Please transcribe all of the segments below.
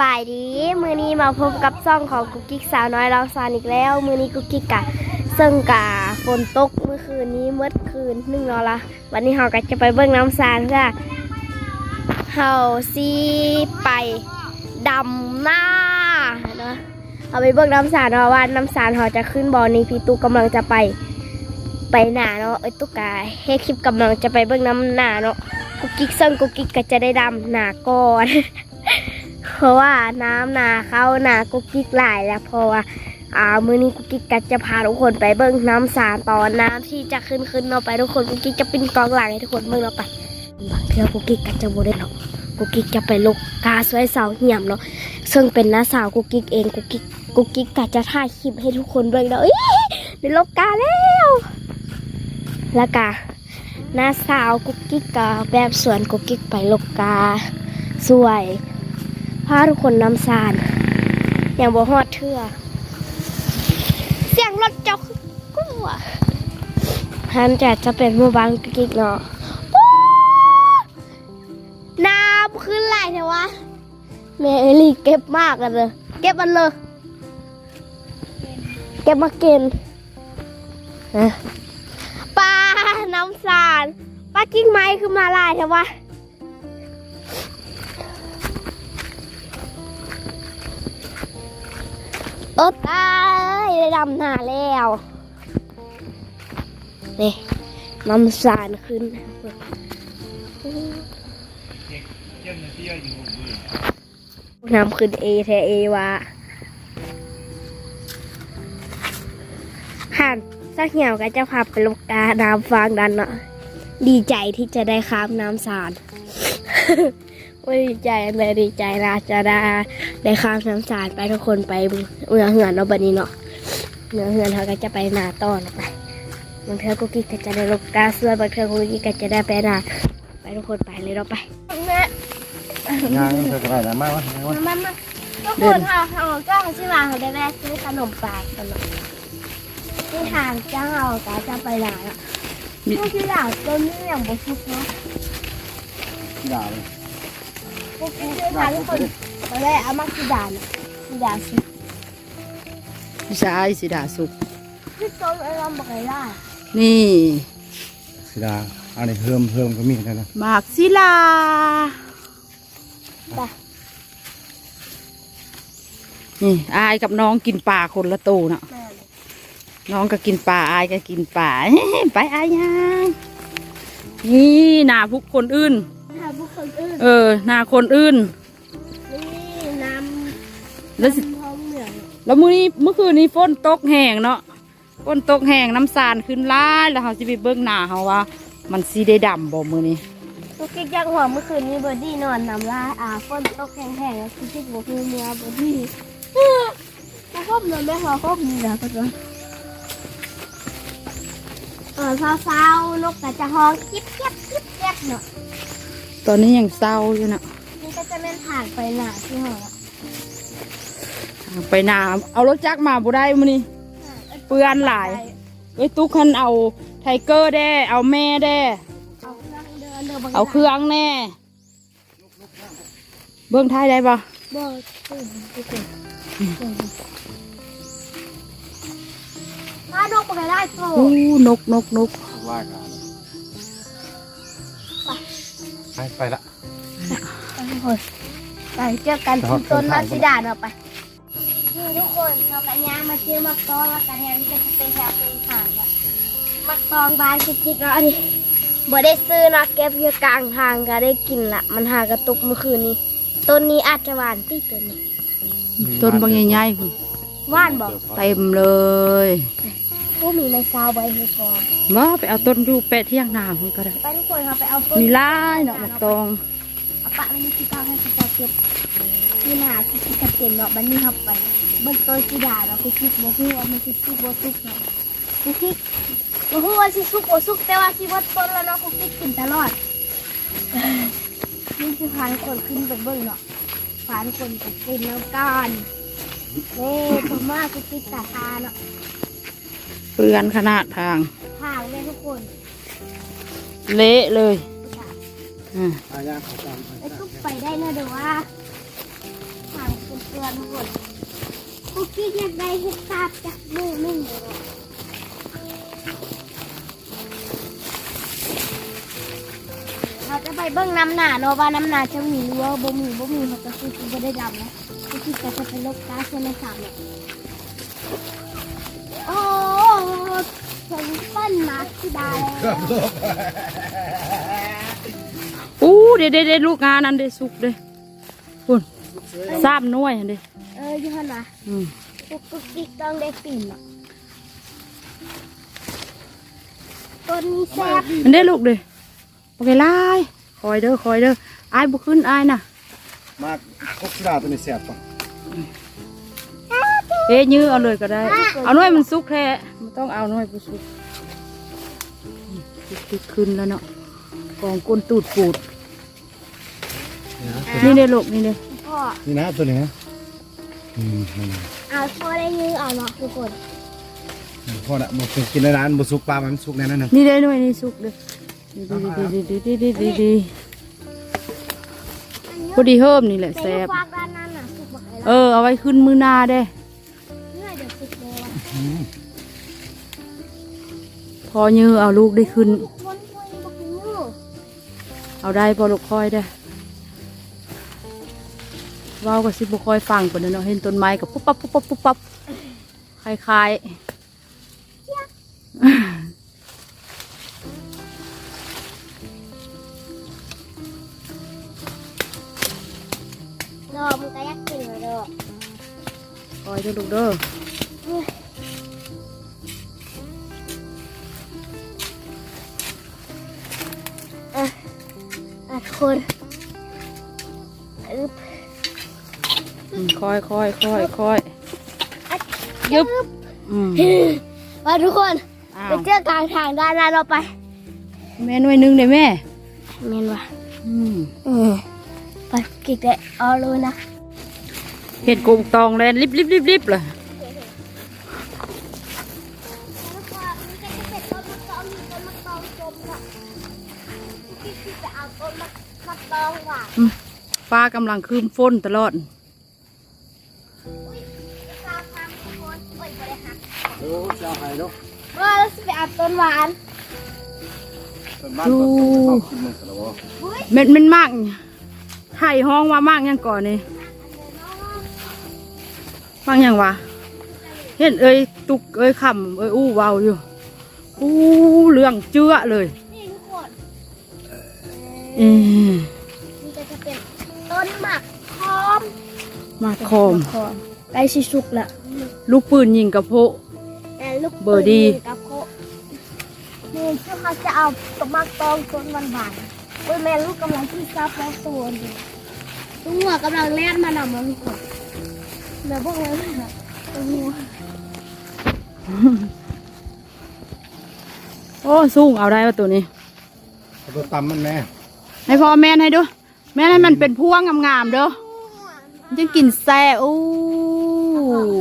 บายดี มือนี้มาพบกับซ่องของกุ๊กกิ๊กสาวน้อยเราซานอีกแล้ว มือนี้กุ๊กกิ๊กกะซึ่งกะฝนตกเมื่อคืนนี้เมื่อคืนหนึ่งนอละวันนี้เราก็จะไปเบิ่งน้ำซานค่ะเราซีไปดำหน้าเนาะเอาไปเบิ่งน้ำซานเพราะว่าน้ำซานเราจะขึ้นบอลนี้พี่ตุ๊กกำลังจะไปไปหนาเนาะเอ้ยตุ๊กกะเฮดคลิปกำลังจะไปเบิ่งน้ำหนาเนาะกุ๊กกิ๊กซึ่งกุ๊กกิ๊กก็จะได้ดำหนาก่อน เพราะว่าน้ำนาเข้านากุกกิ๊กหลายแล้วเพราะว่าอ่ามื้อนี้กุกกิ๊กก็จะพาทุกคนไปเบิ่งน้ำสารตอนน้ำที่จะขึ้นขึ้นเนาไปทุกคนกุกกิ๊กจะเป็นกองหลังให้ทุกคนเบิ่งเนาไปบางเทื่อกุกกิ๊กก็จะบ่ได้หรอกกุกกิ๊กจะไปลกกาสวยสาวเหี่ยมเนาะซึ่งเป็นน้าสาวกุกกิ๊กเองกุกกิ๊กกุกกิ๊กก็จะถ่ายคลิปให้ทุกคนเบิ่งเนาเอ้ยได้ลกกาแล้วแล้วก็น้าสาวกุกกิ๊กก็แบบสวนกุกกิ๊กไปลกกาสวย พาทุกคนน้ำสารอย่างบ่ฮอดเทื่อ เสียงรถจอกกลัวฮันจะจะเป็นหมู่บ้านกิ๊กเนาะน้ำขึ้นไหลเทวะแม่เอลี่เก็บมากกันเลยเก็บมันเลยเก็บมากินฮะปลาน้ำสารปลากิ้งไม้คือมาลายเทวะ โอ้ตายดำหน้าแล้วนี่น้ำสารขึ้นน้ำขึ้นเอแทเอวะห่านสักเหี่ยวก็จะพาไปลกกาน้ำฟางดันเนาะดีใจที่จะได้ข้ามน้ำสาร ไม่ดีใจเลยดีใจนะจะได้ได้ข้ามน้ำสารไปทุกคนไปเมืองเหือนเนาะบันนี้เนาะเมืองเหือนเขาก็จะไปนาต้อนไปบางเทอกุกกิ๊กก็จะได้ลงกาเสื้อบางเทอกุกกิ๊กก็จะได้ไปนาไปทุกคนไปเลยเราไปแม่งานเธออะไรนะมากวะมามามาทุกคนเขาเขาก็ชิมาเขาได้แวะซื้อขนมปลากันเนาะที่ทางจ้างเอาก็จะไปนาละพวกที่หลังต้นนี้อย่างบุชุกเนาะด่าเลย พวกที่พาทุกคนไปได้เอามากี่ด่านกี่ด่านสิใช่สิดาสุกพี่ต้นไอ้ลำบอกไอ้ล่ะนี่สิดาอันนี้เพิ่มเพิ่มก็มีนะนะหมากศิลาไปนี่อายกับน้องกินปลาคนละโตน่ะแม่เลยน้องก็กินปลาอายก็กินปลาไปอายยังนี่หนาพุกคนอื่นถ้าพวก คนอื่นเออหนาคนอื่น นี่น้ำแล้วสิ น้ำท้องเหนืองแล้วมื้อนี้เมื่อคืนนี้ฝนตกแห้งเนาะฝนตกแห้งน้ำสารขึ้นหล้ายแล้วเขาจะไปเบิ่งหน้าเขาว่า มันสีได้ดำบ่มื้อนี้ลูกกิ๊กยังหัวเมื่อคืนนี้เบอร์ดี้นอนน้ำลายอาฝนตกแห้งๆแล้วคือที่บอกคือเมียเบอร์ดี้มาครบเลยแม่พอครบนี่นะก็จะเออเช้าๆนกก็จะฮ้องกิ๊บเก็บกิ๊บเก็บเนาะ ตอนนี้ยังเศร้าอยู่น่ะนี่ก็จะเป็นผ่านไปหนาที่หอไปหนาเอารถจักรมาบ่ได้มื้อนี้เปื้อนหลายเอ้ยตุ๊กคันเอาไทเกอร์แด้ เอาแม่แด้ เอาเครื่องเดินเดินเอาเครื่องแน่ เบิ้งท้ายได้ปะเบิร์ตื่นตื่นตื่นถ้านกไปได้โตอู้นกนกนกว่ากัน ไปไปละไปทุกคนไปเจอกันที่ต้นมัสดาเนาะไปนี่ทุกคนเรากันยางมาเที่ยวมักตองแล้วกันแทนที่จะเป็นแถวเป็นผ่านอะมักตองบานคิกๆเนาะอันนี้บ่ได้ซื้อเนาะเก็บอยู่กลางทางก็ได้กินละมันหากระตุกเมื่อคืนนี้ต้นนี้อาจจะหวานตีต้นนี้ต้นบางใหญ่ๆพุ่นหวานบอกเต็มเลย ผู้มีในซาวใบให้พร้อมว่าไปเอาต้นอยู่แปะเที่ยงนาพุ่นก็ได้ไปทุกคนเราไปเอาต้นมีหลายเนาะมักตองเอาปะมันมีที่เก้าให้ที่เก้าเก็บที่หนาที่ที่กระเต็มเนาะมันนี่เข้าไปเบิ้งต้นสีดาเนาะคุกคิกบอกว่ามันสิสุกบ่สุกเนาะคุกคิกบอกว่าสิสุกบ่สุกแต่ว่าสิวัดต้นแล้วเนาะคุกคิกกินตลอดนี่คือพาทุกคนขึ้นไปเบิ้งเนาะพาทุกคนไปกินน้ำกันเน่ผมว่าคุกคิกตาตาเนาะ เปลือนขนาดทาง ทางเลยทุกคนเละเลยค่ะออืมอายาเขาตามไอ้กุ๊กไปได้นะเดี๋ยวว่าทางเป็นเตือนหมดกุ๊กกี้อยากได้เห็ดตาบจากมือหนึ่งเลยอะเราจะไปเบิ้งน้ำหนาเนาะว่าน้ำหนาจะมีหรือว่าบ่มีบ่มีเขาจะคือบ่ได้ดำนะกุ๊กกี้ก็จะเป็นโรคก๊าซในสามเนี่ยโอ้ ถึงปั้นมาที่ดาแล้วอู้เด็ดเด็ดเด็ดลูกงานนั่นเด็ดสุกเด้คุณทราบน้อยอันเด้เออยี่ห้อนะอืมกุ๊กกุ๊กกิ๊กต้องได้ปิ่นอะต้นนี้แซ่บอันเด้ลูกเด้โอเคไล่คอยเด้อคอยเด้ออายบุขึ้นอายน่ะมาพวกกีฬาตัวนี้แสบป่ะเอ๊ะยื้อเอาเลยก็ได้ เอาหน่วยมันสุกแท้มัน ต้องเอาหน่วยผู้สุกติดขึ้นแล้วเนาะกองก้นตูดปูด นี่เด้ลูกนี่เด้พ่อนี่นะตัวนี้นะอืมนั่นน่ะเอาพ่อได้ยื้อเอาเนาะทุกคนพ่อน่ะบ่เคยกินในร้านบ่สุกปลามันสุกแน่นั่นน่ะนี่เด้หน่วยนี่สุกเด้ดีดีดีดีดีดีดีดีพอดีเฮิมนี่แหละแต่แซ่บฟากด้านนั้นน่ะสุกบักเลยเออเอาไว้ขึ้นมือหนาเด้เมื่อเดี๋ยวสุกเลยว่ะอืม พอยื้อเอาลูกได้ขึ้นทุกคนคุยบักยื้อเอาได้พอลูกคอยได้เว้าก็สิบ่คอยฟังปานนั้นเนาะเห็นต้นไม้กับปุ๊บปั๊บปุ๊บปั๊บปุ๊บปั๊บคล้ายรอมึงก็อยากกินเลยเด้อๆคอยเด้อลูกเด้อ ทุกคนอึ๊บอืมคอยคอยคอยคอยอะยึบอืมมาทุกคนอ้าไปวเจอกลางทางด้านหน้าเราไป แม่หน่วยหนึงเด้แม่เมนว่ะอืมเออไปกินได้เอาเลยนะเห็ดกุกตองแลนลิบลิบลิบลิบเลย จะเอาต้นมะมะตองหวานฟ้ากำลังคืมฝนตลอด อุ้ยตามทางทุกคนเอ้ยบ่ได้หักโอ้เจ้าไห้เนาะว่าแล้วสิไปเอาต้นหวานส่วนบ้านก็เข้ากินมันซะแล้วบ่อุ้ยเม็ดมันมากไห่ห้องว่ามากยังก่อนนี่มากยังวะเห็นเอ้ยตุกเอ้ยคำเอ้ยอู้เวาวอยู่อู้เรื่องเจื้อเลยนี่ทุกคน เออนี่ก็จะเป็นต้นหมักคอมมาคอมคอมใกล้สิสุกละลูกปืนยิงกระโพะ แต่ลูกเบอร์ดี ปืนกับโคนี่ที่เขาจะเอาต้นมะตองต้นหวานหวานๆอุ้ยแม่ลูกกำลังที่ซับแล้วตัวอยู่ตัวหัวกำลังเล่นมานำมันก่อนเดี๋ยวพวกเราเนี่ยตัวหัวโอ้สูงเอาได้ว่าตัวนี้เอาตัวตำมันแม่ ให้พ่อแม่นให้ดูแม่นให้มันเป็นพวงงามๆเด้อมันจะกินแซ่อู้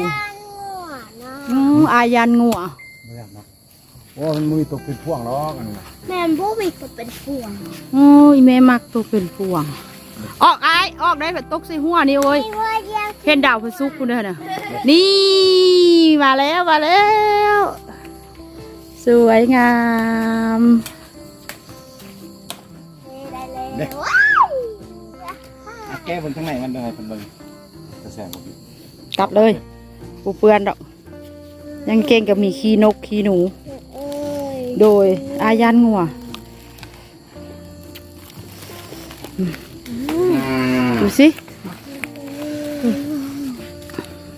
ย่างหัวนะอืมอายันงัวบ่อยากเนาะโอ้มันมือตกเป็นพ่วงหรอกอันนี้น่ะแม่นพวกวิกก็เป็นพวงโอ้ยแม่มักตัวเป็นพวง ออกอายออกได้แบบตกใส่หัวนี่โอ้ยไม่ว่าย่างเห็นดาวพระศุกร์กูเด้อน่ะนี่มาแล้วมาแล้ว สวยงาม ได้เลยว้าวอะแก้บนข้างในมันได้เพิ่นเบิ่งจะแสบบ่พี่กลับเลยปูเปือนดอก ยังเก่งกับมีขี้นกขี้หนูเอ้ยโดยอายันงัวดูสิ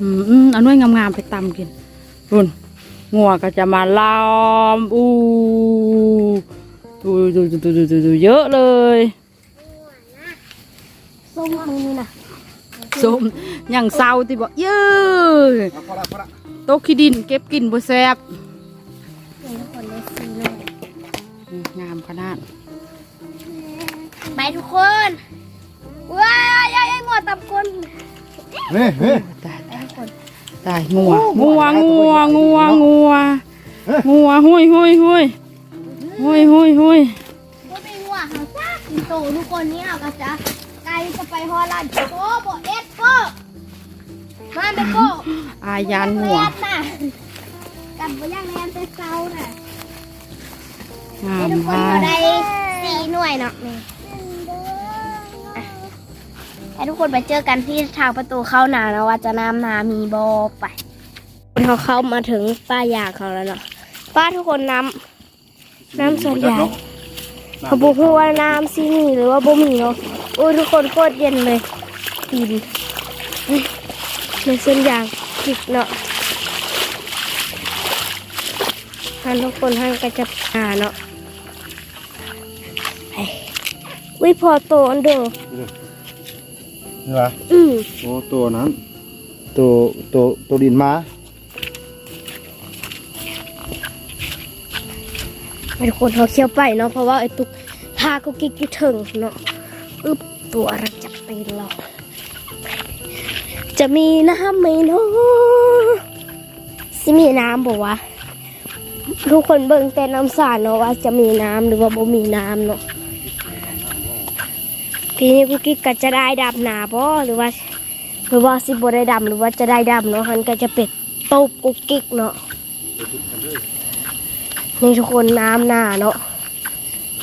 อืมอืมเอาหน่วยงามๆไปตำกินรุ่นงัวก็จะมาล้อมอู้ดูดูดูดูดูดูดูเยอะเลย ส้มมือนี่นะส้มอย่างเศร้าที่บอกเยอะเอาพอละพอละโต๊ะขี้ดินเก็บกินบ่แซ่บเดี๋ยวทุกคนได้ซื้อเลยอืมงามขนาดไปทุกคนว้ายยายงวดตับคนเฮ้ยเฮ้ยตายไปทุกคนตายงัวโอ้งัวงังัววงัวงัวงัวเอ๊ะงัวหุยหุยหุยหุยหุยหุยก็ไม่งัวเขาซักสิงโตทุกคนนี่เอาก็จะไกล จะไปฮอลลันโก้บเอ็ดโก้มาเบโก้อายานหัวแลนน่ะกลับไปย่างแลนไปเซาน่ะงาให้มทุกคนมาเขาได้สี่หน่วยเนาะนี่อะให้ทุกคนไปเจอกันที่ทางประตูเข้านานะว่าจะน้ำนามีบอไปเขาเข้ามาถึงป้ายางเขาแล้วเนาะป้าทุกคนน้ำน้ำส่วนใหญ่เขาบอกว่าน้ำซีมีหรือว่าบ่มีเนาะ โอ้ยทุกคนโคตรเย็นเลยปีนในส่วนยางจิกเนาะท่านทุกคนท่านก็จะหาเนาะไปวิพอโตอันเดอร์นี่วะอืมโอ้ตัวนั้น ตัวตัวตัวดินมาให้ทุกคนเขาเคี้ยวไปเนาะเพราะว่าไอ้ตุกพากุกกิ๊กอยู่ถึงเนาะ อึบตัวรักจับตีนเราจะมีน้ำไหมเนาะสิมีน้ำบอกว่าทุกคนเบิ่งแต่น้ำสารเนาะว่าจะมีน้ำหรือว่าบ่มีน้ำเนาะทีนี้กุกกิ๊กก็จะได้ดำนาบ่หรือว่า หรือว่าสิบ่ได้ดำหรือว่าจะได้ดำเนาะมันก็จะเป็ดตบกุกกิ๊กเนาะนี่ทุกคนน้ำนาเนาะ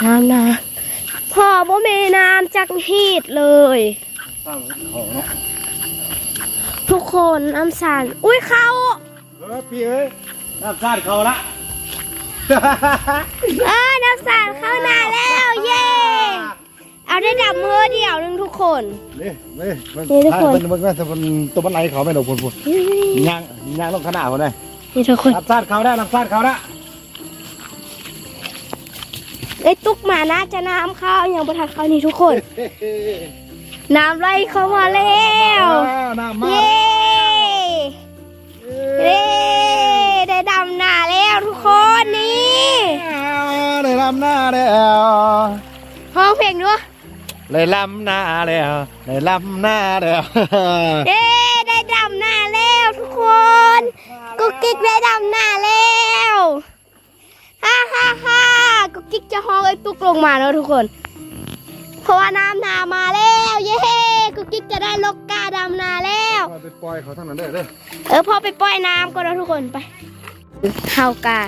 น้ำนา พ่อบ่มีน้ำจักฮีดเลย ตั้งของเนาะทุกคนน้ำสารอุ้ยเขาเออพี่เอ้ยน้ำซาดเขาละ เออน้ำสารเข้านาแล้วเย้เอาได้ดำมือเดียวหนึงทุกคน นี่นี่มันนี่ทุกคน มันมันมันมันตัวมันไหลเขาไม่ดอกพุ่นพุ่นย่างย่างลงขนาดพุ่นเลยนี่ทุกคน น้ำซาดเขาได้น้ำซาดเขาละ ไอ้ตุ๊กหมาน่าจะน้ำเข้าอย่างประทัดเข้านี่ทุกคน น้ำไหลเข้ามาแล้วน้ำมาเย้เย้ได้ดำนาแล้วทุกคนนี่ได้ลำหน้าแล้วห้องเพลงด้วยได้ลำหน้าแล้วได้ลำหน้าแล้วเย้ได้ดำนาแล้วทุกคนกุ๊กกิ๊กได้ดำนาแล้วฮ่าฮ่าฮ่า กุ๊กกิ๊กจะห้องไอ้ตุ๊กลงมาแล้วทุกคน เพราะว่าน้ำนามาแล้ว เย้กุ๊กกิ๊กจะได้ลกกาดำนาแล้ว ไปปล่อยเขาทั้งนั้นเด้อเด้อเออพอไปปล่อยน้ำก่อนนะทุกคนไปเฮากา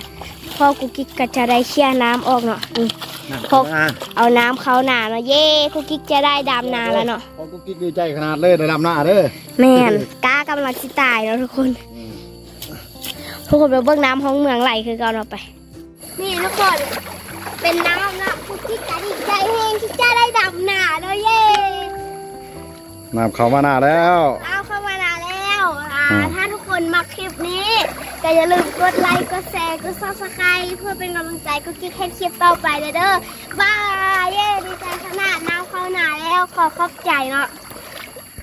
พ่อกุกกิ๊กก็จะได้เคลียร์น้ำออกเนาะอืมพกเอาน้ำเข้านาเนาะเย่กุกกิ๊กจะได้ดำนาแล้วเนาะพอกูกิ๊กดีใจขนาดเลยได้ลำหน้าเด้อแม่นกากำลังสิตายแล้วทุกคน ทุกคนไปเบิ่งน้ำห้องเมืองไหลคือเก่าเนาะไป นี่ทุกคน เป็นน้ำนะกุกกิ๊กจะดีใจแห้งที่จะได้ดำนาเนาะเย่น้ำเขามาหน้าแล้ว เอาเข้ามานาแล้วอ่าอืม ถ้าทุกคนมาคลิปนี้ก็อย่าลืมกดไลค์กดแชร์กดซับสไครต์เพื่อเป็นกำลังใจกุ๊กกิ๊กให้คลิปต่อไปเลยเด้อบายเย้ดีใจขนาดน้ำเข้าหนาแล้วขอขอบใจเนาะ